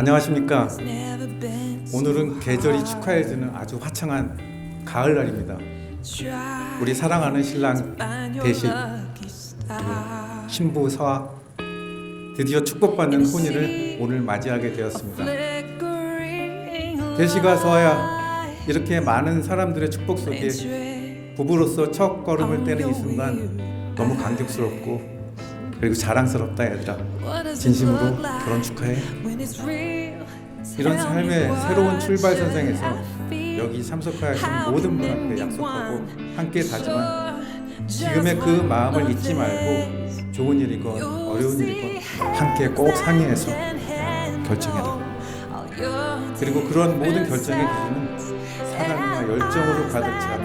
안녕하십니까. 오늘은 계절이 축하해주는 아주 화창한 가을날입니다. 우리 사랑하는 신랑 대식 그리고 신부 서아 드디어 축복받는 혼인을 오늘 맞이하게 되었습니다. 대식아 서아야 이렇게 많은 사람들의 축복 속에 부부로서 첫 걸음을 떼는 이 순간 너무 감격스럽고 그리고 자랑스럽다 얘들아. 진심으로 결혼 축하해. 이런 삶의 새로운 출발 선상에서 여기 참석하신 모든 분한테 약속하고 함께 다짐한 지금의 그 마음을 잊지 말고 좋은 일이건 어려운 일이건 함께 꼭 상의해서 결정해라. 그리고 그런 모든 결정의 기준은 사랑과 열정으로 가득 찬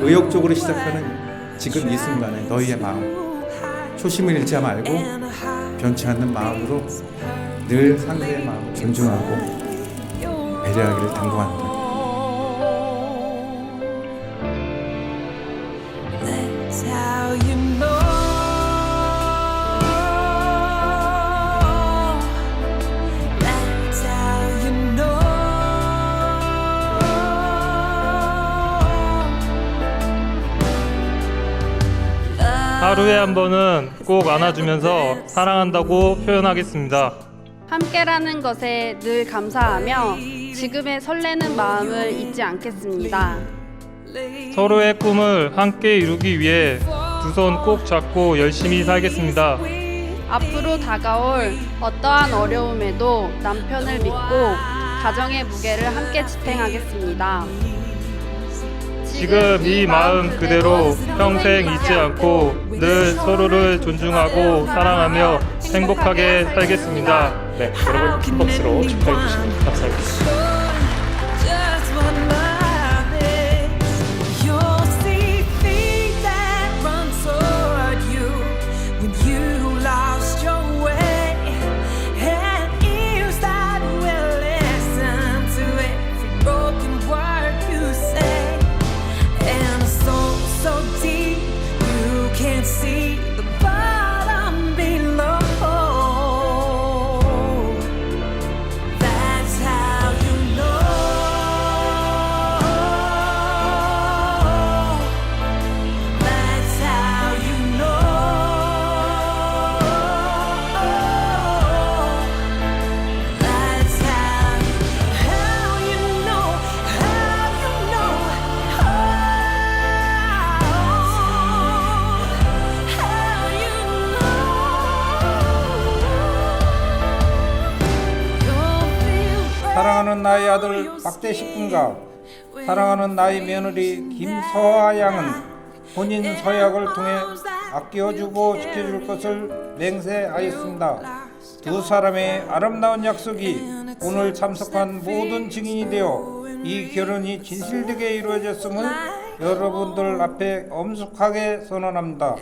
의욕적으로 시작하는 지금 이 순간의 너희의 마음 초심을 잃지 말고 변치 않는 마음으로 늘 상대의 마음을 존중하고 배려하기를 당부한다. You 하루에 한 번은 꼭 안아주면서 사랑한다고 표현하겠습니다. 함께라는 것에 늘 감사하며 지금의 설레는 마음을 잊지 않겠습니다. 서로의 꿈을 함께 이루기 위해 두 손 꼭 잡고 열심히 살겠습니다. 앞으로 다가올 어떠한 어려움에도 남편을 믿고 가정의 무게를 함께 지탱하겠습니다. 지금 이 마음 그대로 평생 잊지 않고 늘 서로를 존중하고 사랑하며 행복하게 살겠습니다. 네, 여러분 큰 박수로 축하해 주시면 감사하겠습니다. 사랑하는 나의 아들 박대식 군과 사랑하는 나의 며느리 김서아 양은 본인 서약을 통해 아껴주고 지켜줄 것을 맹세하였습니다. 두 사람의 아름다운 약속이 오늘 참석한 모든 증인이 되어 이 결혼이 진실되게 이루어졌음을 여러분들 앞에 엄숙하게 선언합니다.